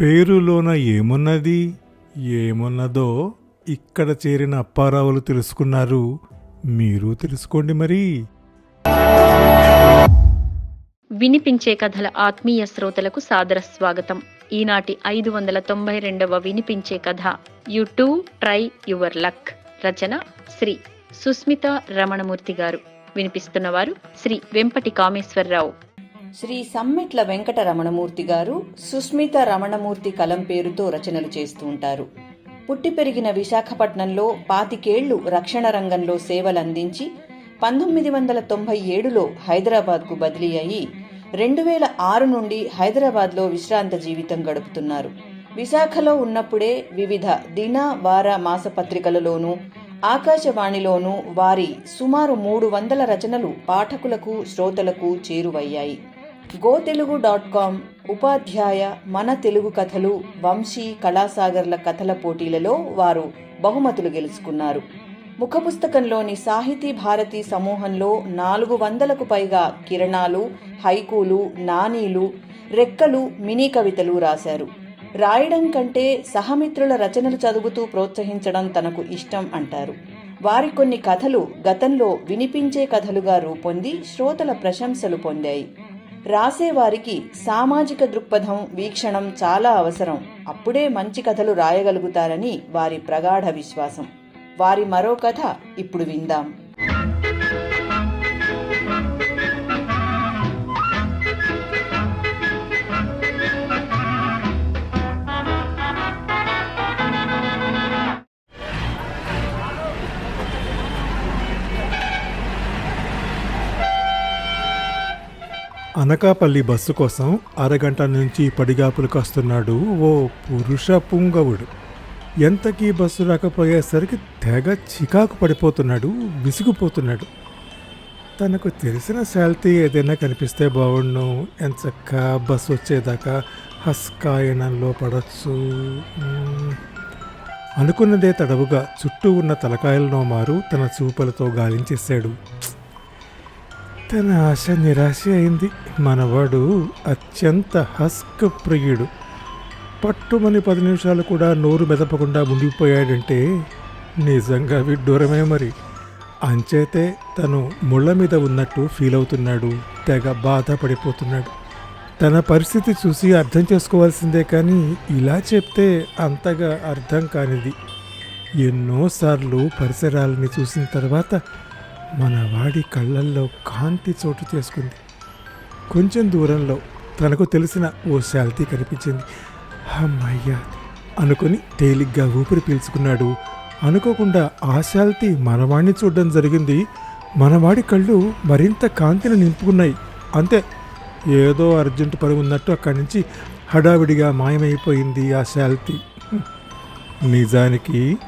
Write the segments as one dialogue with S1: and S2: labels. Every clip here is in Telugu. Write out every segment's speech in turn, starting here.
S1: పేరులోన ఏమున్నది? ఏమున్నదో ఇక్కడ చేరిన అప్పారావులు తెలుసుకున్నారు. మీరు తెలుసుకోండి మరి.
S2: వినిపించే కథల ఆత్మీయ శ్రోతలకు సాదర స్వాగతం. ఈనాటి ఐదు వందల తొంభై రెండవ వినిపించే కథ. You too try your luck. రచన శ్రీ సుస్మిత రమణమూర్తి గారు. వినిపిస్తున్నవారు శ్రీ వెంపటి కామేశ్వరరావు.
S3: శ్రీ సమ్మెట్ల వెంకట రమణమూర్తి గారు సుస్మిత రమణమూర్తి కలం పేరుతో రచనలు చేస్తూ ఉంటారు. పుట్టి పెరిగిన విశాఖపట్నంలో పాతికేళ్ళు రక్షణ రంగంలో సేవలందించి పంతొమ్మిది వందల తొంభై ఏడులో హైదరాబాద్కు బదిలీ అయి రెండు వేల ఆరు నుండి హైదరాబాద్లో విశ్రాంత జీవితం గడుపుతున్నారు. విశాఖలో ఉన్నప్పుడే వివిధ దిన వార మాసపత్రికలలోనూ ఆకాశవాణిలోనూ వారి సుమారు మూడు వందల రచనలు పాఠకులకు శ్రోతలకు చేరువయ్యాయి. గో తెలుగు డాట్ కామ్ ఉపాధ్యాయ మన తెలుగు కథలు వంశీ కళాసాగర్ల కథల పోటీలలో వారు బహుమతులు గెలుచుకున్నారు. ముఖపుస్తకంలోని సాహితీ భారతి సమూహంలో నాలుగు వందలకు పైగా కిరణాలు హైకూలు నానీలు రెక్కలు మినీ కవితలు రాశారు. రాయడం కంటే సహమిత్రుల రచనలు చదువుతూ ప్రోత్సహించడం తనకు ఇష్టం అంటారు. వారి కొన్ని కథలు గతంలో వినిపించే కథలుగా రూపొంది శ్రోతల ప్రశంసలు పొందాయి. రాసేవారికి సామాజిక దృక్పథం వీక్షణం చాలా అవసరం. అప్పుడే మంచి కథలు రాయగలుగుతారని వారి ప్రగాఢ విశ్వాసం. వారి మరో కథ ఇప్పుడు విందాం.
S1: అనకాపల్లి బస్సు కోసం అరగంట నుంచి పడిగాపులు కాస్తున్నాడు ఓ పురుష పుంగవుడు. ఎంతకీ బస్సు రాకపోయేసరికి తెగ చికాకు పడిపోతున్నాడు విసిగిపోతున్నాడు. తనకు తెలిసిన శాలిటీ ఏదైనా కనిపిస్తే బాగుండు ఎంచక్క బస్సు వచ్చేదాకా హస్కాయనంలో పడచ్చు. అనుకున్నదే తడవుగా చుట్టూ ఉన్న తలకాయలనో మారు తన చూపులతో గాలించేశాడు. తన ఆశ నిరాశ అయింది. మనవాడు అత్యంత హస్క్ ప్రియుడు. పట్టుమని పది నిమిషాలు కూడా నోరు మెదపకుండా ఉండిపోయాడంటే నిజంగా విడ్డూరమే మరి. అంచేతే తను ముళ్ళ మీద ఉన్నట్టు ఫీల్ అవుతున్నాడు. తెగ బాధపడిపోతున్నాడు. తన పరిస్థితి చూసి అర్థం చేసుకోవాల్సిందే కానీ ఇలా చెప్తే అంతగా అర్థం కానిది. ఎన్నోసార్లు పరిసరాలని చూసిన తర్వాత మన వాడి కళ్ళల్లో కాంతి చోటు చేసుకుంది. కొంచెం దూరంలో తనకు తెలిసిన ఓ శాల్తీ కనిపించింది. అమ్మయ్యా అనుకుని తేలిగ్గా ఊపిరి పీల్చుకున్నాడు. అనుకోకుండా ఆ శాల్తీ మనవాడిని చూడడం జరిగింది. మనవాడి కళ్ళు మరింత కాంతిని నింపుకున్నాయి. అంతే ఏదో అర్జెంటు పని ఉన్నట్టు అక్కడి నుంచి హడావిడిగా మాయమైపోయింది ఆ శాల్తీ. నిజానికి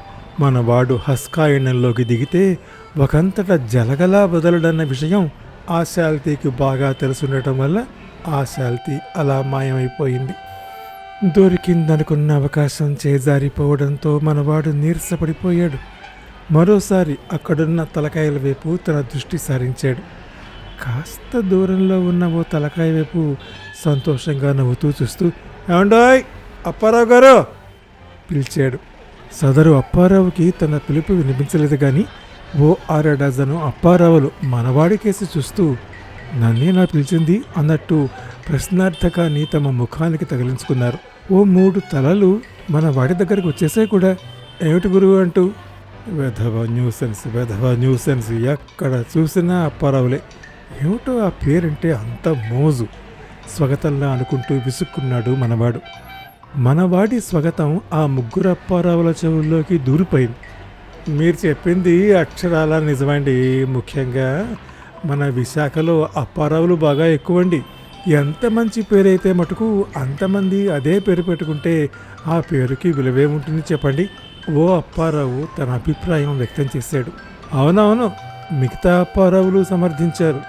S1: మనవాడు హస్కాయణంలోకి దిగితే ఒకంతట జలగలా వదలడన్న విషయం ఆ శాల్తీకి బాగా తెలుసుండటం వల్ల ఆ శాల్తీ అలా మాయమైపోయింది. దొరికిందనుకున్న అవకాశం చేజారిపోవడంతో మనవాడు నీరసపడిపోయాడు. మరోసారి అక్కడున్న తలకాయల వైపు తన దృష్టి సారించాడు. కాస్త దూరంలో ఉన్న ఓ తలకాయ వైపు సంతోషంగా నవ్వుతూ చూస్తూ ఏమండాయ్ అప్పారావు గారు! పిలిచాడు. సదరు అప్పారావుకి తన పిలుపు వినిపించలేదు కానీ ఓ అర డజను అప్పారావులు మనవాడి కేసి చూస్తూ నన్నే నా పిలిచింది అన్నట్టు ప్రశ్నార్థకాన్ని తమ ముఖానికి తగిలించుకున్నారు. ఓ మూడు తలలు మన వాడి దగ్గరకు వచ్చేసాయి కూడా. ఏమిటి గురువు అంటూ వెధవ న్యూసెన్స్ వెధవ న్యూసెన్స్ ఎక్కడ చూసినా అప్పారావులే. ఏమిటో ఆ పేరంటే అంత మోజు. స్వగతంలా అనుకుంటూ విసుక్కున్నాడు మనవాడు. మనవాడి స్వగతం ఆ ముగ్గురు అప్పారావుల చెవుల్లోకి దూరిపోయింది. మీరు చెప్పింది అక్షరాల నిజమండి. ముఖ్యంగా మన విశాఖలో అప్పారావులు బాగా ఎక్కువండి. ఎంత మంచి పేరైతే మటుకు అంతమంది అదే పేరు పెట్టుకుంటే ఆ పేరుకి విలువే ఉంటుంది చెప్పండి. ఓ అప్పారావు తన అభిప్రాయం వ్యక్తం చేశాడు. అవునవును మిగతా అప్పారావులు సమర్థించారు.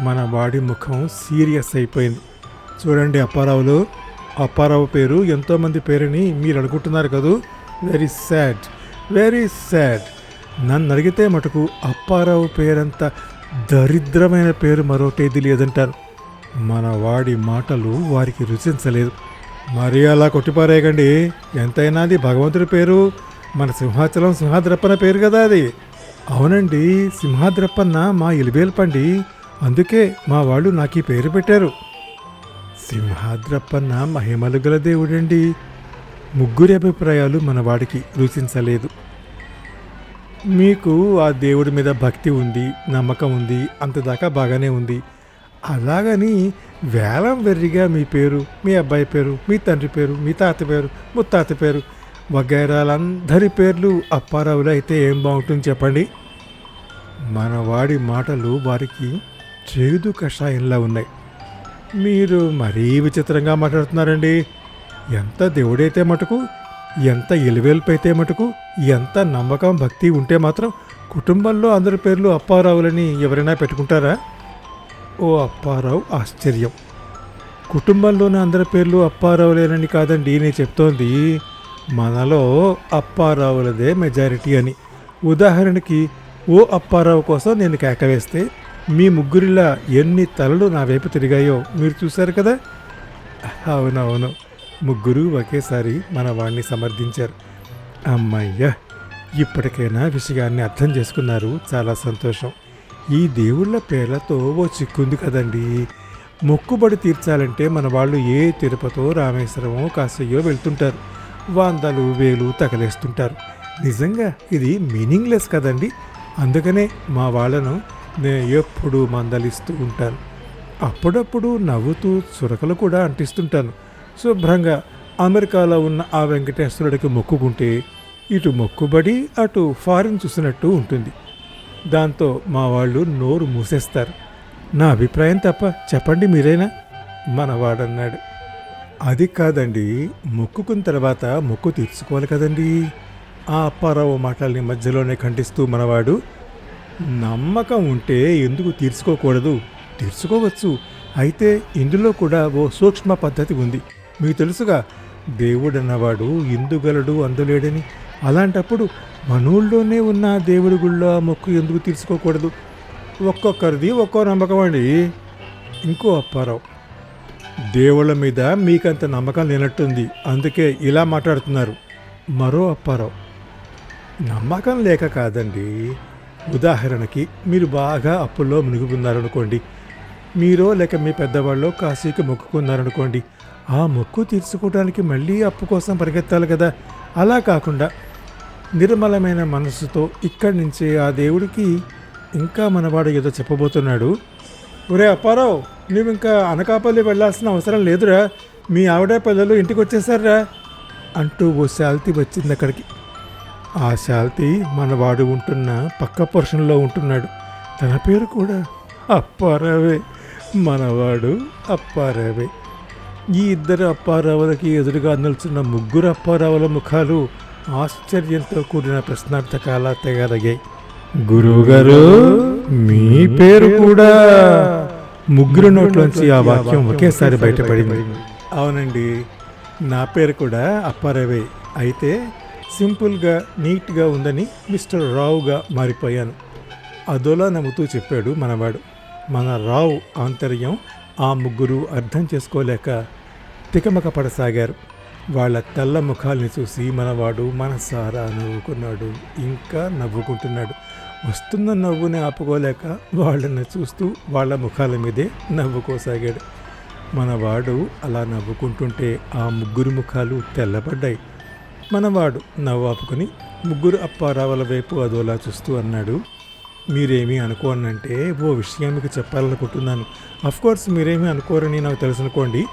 S1: మన వాడి ముఖం సీరియస్ అయిపోయింది. చూడండి అప్పారావులు అప్పారావు పేరు ఎంతోమంది పేరుని మీరు అనుకుంటున్నారు కదూ? వెరీ సాడ్ వెరీ సాడ్ నన్ను అడిగితే మటుకు అప్పారావు పేరంత దరిద్రమైన పేరు మరొకటి లేదంటారు. మన వాడి మాటలు వారికి రుచించలేదు. మరి అలా కొట్టిపారేయకండి. ఎంతైనా అది భగవంతుడి పేరు. మన సింహాచలం సింహాద్రప్పన పేరు కదా అది. అవునండి సింహాద్రప్పన్న మా ఇలిబేల్పండి అందుకే మా వాళ్ళు నాకు ఈ పేరు పెట్టారు. సింహాద్రప్పన్న మహిమలు గల దేవుడండి. ముగ్గురి అభిప్రాయాలు మన వాడికి రుచించలేదు. మీకు ఆ దేవుడి మీద భక్తి ఉంది నమ్మకం ఉంది అంతదాకా బాగానే ఉంది. అలాగని వేలం వెర్రిగా మీ పేరు మీ అబ్బాయి పేరు మీ తండ్రి పేరు మీ తాత పేరు ముత్తాత పేరు వగైరాలందరి పేర్లు అప్పారావులు అయితే ఏం బాగుంటుంది చెప్పండి? మన వాడి మాటలు వారికి చేదు కషాయంలా ఉన్నాయి. మీరు మరీ విచిత్రంగా మాట్లాడుతున్నారండి. ఎంత దేవుడైతే మటుకు ఎంత ఎలివేల్పైతే మటుకు ఎంత నమ్మకం భక్తి ఉంటే మాత్రం కుటుంబంలో అందరి పేర్లు అప్పారావులని ఎవరైనా పెట్టుకుంటారా? ఓ అప్పారావు ఆశ్చర్యం. కుటుంబంలోని అందరి పేర్లు అప్పారావులేనని కాదండి నేను చెప్తోంది. మనలో అప్పారావులదే మెజారిటీ అని. ఉదాహరణకి ఓ అప్పారావు కోసం నేను కేక వేస్తే మీ ముగ్గురిలా ఎన్ని తలలు నా వైపు తిరిగాయో మీరు చూశారు కదా? అవునవును. ముగ్గురు ఒకేసారి మన వాణ్ణి సమర్థించారు. అమ్మయ్య! ఇప్పటికైనా విషయాన్ని అర్థం చేసుకున్నారు. చాలా సంతోషం. ఈ దేవుళ్ళ పేర్లతో ఓ చిక్కుంది కదండి! మొక్కుబడి తీర్చాలంటే మన వాళ్ళు ఏ తిరుపతో రామేశ్వరమో కాశయ్యో వెళ్తుంటారు. వందలు వేలు తగలేస్తుంటారు. నిజంగా ఇది మీనింగ్లెస్ కదండి! అందుకనే మా వాళ్ళను నేను ఎప్పుడూ మందలిస్తూ ఉంటాను. అప్పుడప్పుడు నవ్వుతూ చురకలు కూడా అంటిస్తుంటాను. శుభ్రంగా అమెరికాలో ఉన్న ఆ వెంకటేశ్వరుడికి మొక్కుకుంటే ఇటు మొక్కుబడి అటు ఫారిన్ చూసినట్టు ఉంటుంది. దాంతో మా వాళ్ళు నోరు మూసేస్తారు. నా అభిప్రాయం తప్ప చెప్పండి మీరేనా? మనవాడన్నాడు. అది కాదండి మొక్కుకున్న తర్వాత మొక్కు తీర్చుకోవాలి కదండి. ఆ అప్పారావు మాటల్ని మధ్యలోనే ఖండిస్తూ మనవాడు నమ్మకం ఉంటే ఎందుకు తీర్చుకోకూడదు? తీర్చుకోవచ్చు. అయితే ఇందులో కూడా ఓ సూక్ష్మ పద్ధతి ఉంది. మీకు తెలుసుగా దేవుడు అన్నవాడు ఇందుగలడు అందులేడని. అలాంటప్పుడు మనూళ్ళలోనే ఉన్న దేవుడి గుళ్ళో ఆ మొక్కు ఎందుకు తీర్చుకోకూడదు? ఒక్కొక్కరిది ఒక్కో నమ్మకం అండి. ఇంకో అప్పారావు. దేవుళ్ళ మీద మీకంత నమ్మకం లేనట్టుంది. అందుకే ఇలా మాట్లాడుతున్నారు. మరో అప్పారావు. నమ్మకం లేక కాదండి. ఉదాహరణకి మీరు బాగా అప్పుల్లో మునిగిపోన్నారనుకోండి మీరో లేక మీ పెద్దవాళ్ళు కాశీకి మొక్కుకున్నారనుకోండి. ఆ మొక్కు తీర్చుకోవడానికి మళ్ళీ అప్పు కోసం పరిగెత్తాలి కదా. అలా కాకుండా నిర్మలమైన మనసుతో ఇక్కడి నుంచే ఆ దేవుడికి ఇంకా మనవాడు ఏదో చెప్పబోతున్నాడు. ఒరే అప్పారావు నువ్వు ఇంకా అనకాపల్లి వెళ్ళాల్సిన అవసరం లేదురా. మీ ఆవిడ పిల్లలు ఇంటికి వచ్చేసారా అంటూ ఓ శాల్తి వచ్చింది అక్కడికి. ఆ శాల్తి మనవాడు ఉంటున్న పక్క పురుషంలో ఉంటున్నాడు. తన పేరు కూడా అప్పారావే. మనవాడు అప్పారావే. ఈ ఇద్దరు అప్పారావులకి ఎదురుగా నిల్చున్న ముగ్గురు అప్పారావుల ముఖాలు ఆశ్చర్యంతో కూడిన ప్రశ్నార్థకాల తయారయ్యాయి గురువుగారు మీ పేరు కూడా ముగ్గురు నోట్లోంచి ఆ వాక్యం ఒకేసారి బయటపడింది. అవునండి నా పేరు కూడా అప్పారావే. అయితే సింపుల్గా నీట్గా ఉందని మిస్టర్ రావుగా మారిపోయాను. అదోలా నవ్వుతూ చెప్పాడు మనవాడు. మన రావు ఆంతర్యం ఆ ముగ్గురు అర్థం చేసుకోలేక తికమక పడసాగారు. వాళ్ళ తెల్ల ముఖాల్ని చూసి మనవాడు మనసారా నవ్వుకున్నాడు. ఇంకా నవ్వుకుంటున్నాడు. వస్తున్న నవ్వుని ఆపుకోలేక వాళ్ళని చూస్తూ వాళ్ళ ముఖాల మీదే నవ్వుకోసాగాడు మనవాడు అలా నవ్వుకుంటుంటే ఆ ముగ్గురు ముఖాలు తెల్లబడ్డాయి. మనవాడు నవ్వు ఆపుకొని ముగ్గురు అప్పారావుల వైపు అదోలా చూస్తూ అన్నాడు. మీరేమీ అనుకోనంటే ఓ విషయం మీకు చెప్పాలనుకుంటున్నాను. కోర్స్ మీరేమీ అనుకోరని నాకు తెలుసు అనుకోండి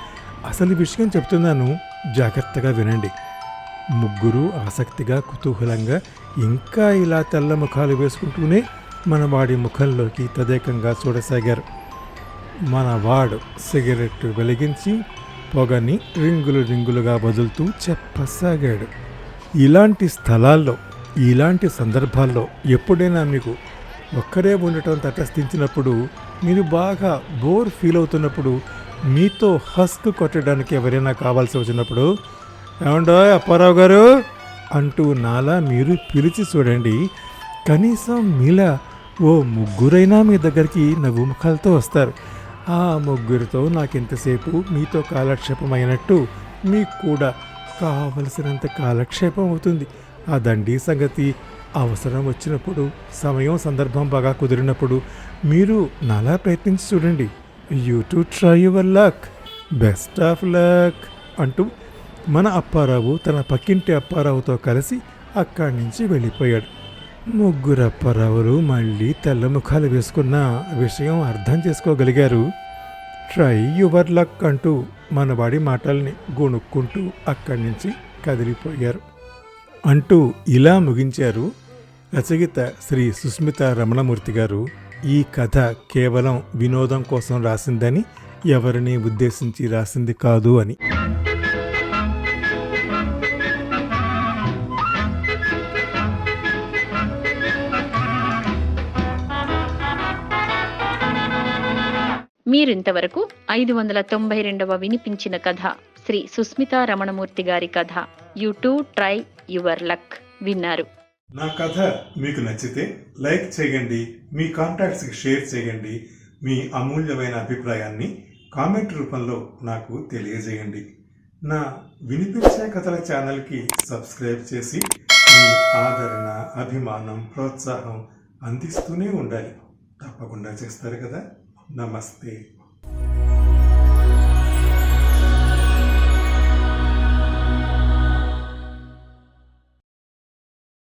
S1: అసలు విషయం చెప్తున్నాను జాగ్రత్తగా వినండి. ముగ్గురు ఆసక్తిగా కుతూహలంగా ఇంకా ఇలా తెల్ల ముఖాలు వేసుకుంటూనే మన వాడి ముఖంలోకి తదేకంగా చూడసాగారు. మన వాడు సిగరెట్ వెలిగించి పొగని రింగులు రింగులుగా వదులుతూ చెప్పసాగాడు. ఇలాంటి స్థలాల్లో ఇలాంటి సందర్భాల్లో ఎప్పుడైనా మీకు ఒక్కరే ఉండటం తటస్థించినప్పుడు మీరు బాగా బోర్ ఫీల్ అవుతున్నప్పుడు మీతో హస్క్ కొట్టడానికి ఎవరైనా కావాల్సి వచ్చినప్పుడు ఏమండో అప్పారావు గారు? అంటూ నాలా మీరు పిలిచి చూడండి. కనీసం మీలా ఓ ముగ్గురైనా మీ దగ్గరికి నవ్వు ముఖాలతో వస్తారు. ఆ ముగ్గురితో నాకింతసేపు మీతో కాలక్షేపం అయినట్టు మీకు కూడా కావలసినంత కాలక్షేపం అవుతుంది ఆ దండి సంగతి. అవసరం వచ్చినప్పుడు సమయం సందర్భం బాగా కుదిరినప్పుడు మీరు నాలా ప్రయత్నించి చూడండి. You too try your luck best of luck అంటూ మన అప్పారావు తన పక్కింటి అప్పారావుతో కలిసి అక్కడి నుంచి వెళ్ళిపోయాడు. ముగ్గురు అప్పారావులు మళ్ళీ తెల్ల ముఖాలు వేసుకున్న విషయం అర్థం చేసుకోగలిగారు. ట్రై యువర్ లక్ అంటూ మనవాడి మాటల్ని గొణుక్కుంటూ అక్కడి నుంచి కదిలిపోయారు. అంటూ ఇలా ముగించారు రచయిత శ్రీ సుస్మిత రమణమూర్తి గారు. ఈ కథ కేవలం వినోదం కోసం రాసిందని ఎవరిని ఉద్దేశించి రాసింది కాదు అని.
S2: మీరింతవరకు ఐదు వందల తొంభై రెండవ వినిపించిన కథ శ్రీ సుస్మితా రమణమూర్తి గారి కథ. You too try your luck విన్నారు.
S1: నా కథ మీకు నచ్చితే లైక్ చేయండి మీ కాంటాక్ట్స్కి షేర్ చేయండి మీ అమూల్యమైన అభిప్రాయాన్ని కామెంట్ రూపంలో నాకు తెలియజేయండి. నా వినిపించే కథల ఛానల్కి సబ్స్క్రైబ్ చేసి మీ ఆదరణ అభిమానం ప్రోత్సాహం అందిస్తూనే ఉండాలి. తప్పకుండా చేస్తారు కదా? Namastê.